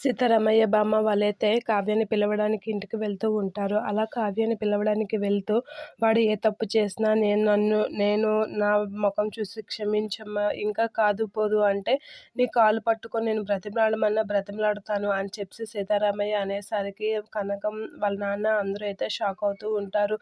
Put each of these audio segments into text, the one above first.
సీతారామయ్య బామ్మ వాళ్ళైతే కావ్యాన్ని పిలవడానికి ఇంటికి వెళ్తూ ఉంటారు. అలా కావ్యాన్ని పిలవడానికి వెళ్తూ వాడు ఏ తప్పు చేసినా నేను నన్ను నేను నా ముఖం చూసి క్షమించమ్మా ఇంకా కాదు పోదు అంటే నీ కాలు పట్టుకొని నేను బ్రతిమలాడమన్నా బ్రతిమలాడుతాను అని చెప్పి సీతారామయ్య అనేసరికి కనకం వాళ్ళ నాన్న అందరూ అయితే షాక్ అవుతూ ఉంటారు.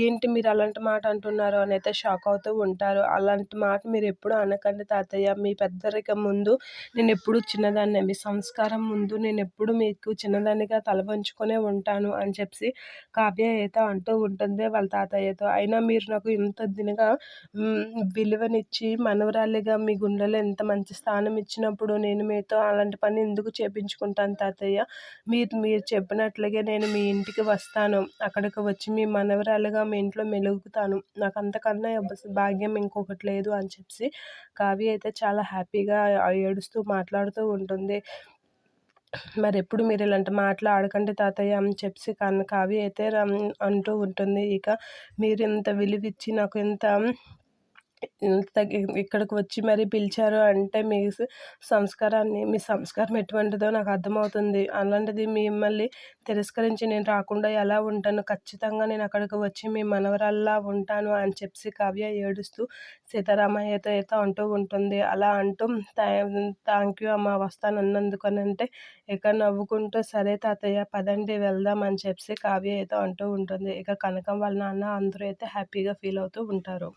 ఏంటి మీరు అలాంటి మాట అంటున్నారు అని అయితే షాక్ అవుతూ ఉంటారు. అలాంటి మాట మీరు ఎప్పుడు అనకండి తాతయ్య. మీ పెద్దరిక ముందు నేను ఎప్పుడు చిన్నదాన్ని. మీ సంస్కారం ముందు నేను ఎప్పుడు మీకు చిన్నదానిగా తలపంచుకొనే ఉంటాను అని చెప్పి కావ్య అయితే అంటూ ఉంటుంది వాళ్ళ తాతయ్యతో. అయినా మీరు నాకు ఇంత దినగా విలువనిచ్చి మనవరాలిగా మీ గుండెలో ఎంత మంచి స్థానం ఇచ్చినప్పుడు నేను మీతో అలాంటి పని ఎందుకు చేపించుకుంటాను తాతయ్య? మీరు మీరు చెప్పినట్లుగా నేను మీ ఇంటికి వస్తాను. అక్కడికి వచ్చి మీ మనవరాలుగా మీ ఇంట్లో మెలుగుతాను. నాకు అంతకన్నా భాగ్యం ఇంకొకటి లేదు అని చెప్పి కావ్య అయితే చాలా హ్యాపీగా ఏడుస్తూ మాట్లాడుతూ ఉంటుంది. మరి ఎప్పుడు మీరు ఇలాంటి మాటలు ఆడకండి తాతయ్య అని చెప్పి కన్న కావ్య అయితే అంటూ ఉంటుంది. ఇక మీరు ఇంత విలువిచ్చి నాకు ఇంత ఇక్కడికి వచ్చి మరీ పిలిచారు అంటే మీ సంస్కారాన్ని మీ సంస్కారం ఎటువంటిదో నాకు అర్థమవుతుంది. అలాంటిది మిమ్మల్ని తిరస్కరించి నేను రాకుండా ఎలా ఉంటాను? ఖచ్చితంగా నేను అక్కడికి వచ్చి మీ మనవరాల్లా ఉంటాను అని చెప్పి కావ్య ఏడుస్తూ సీతారామయ్యతో అయితే అంటూ ఉంటుంది. అలా అంటూ థ్యాంక్ యూ అమ్మ వస్తాను అన్నందుకు అని అంటే ఇక నవ్వుకుంటూ సరే తాతయ్య పదండి వెళ్దాం అని చెప్పి కావ్య అయితే అంటూ ఉంటుంది. ఇక కనకం వాళ్ళ నాన్న అందరూ అయితే హ్యాపీగా ఫీల్ అవుతూ ఉంటారు.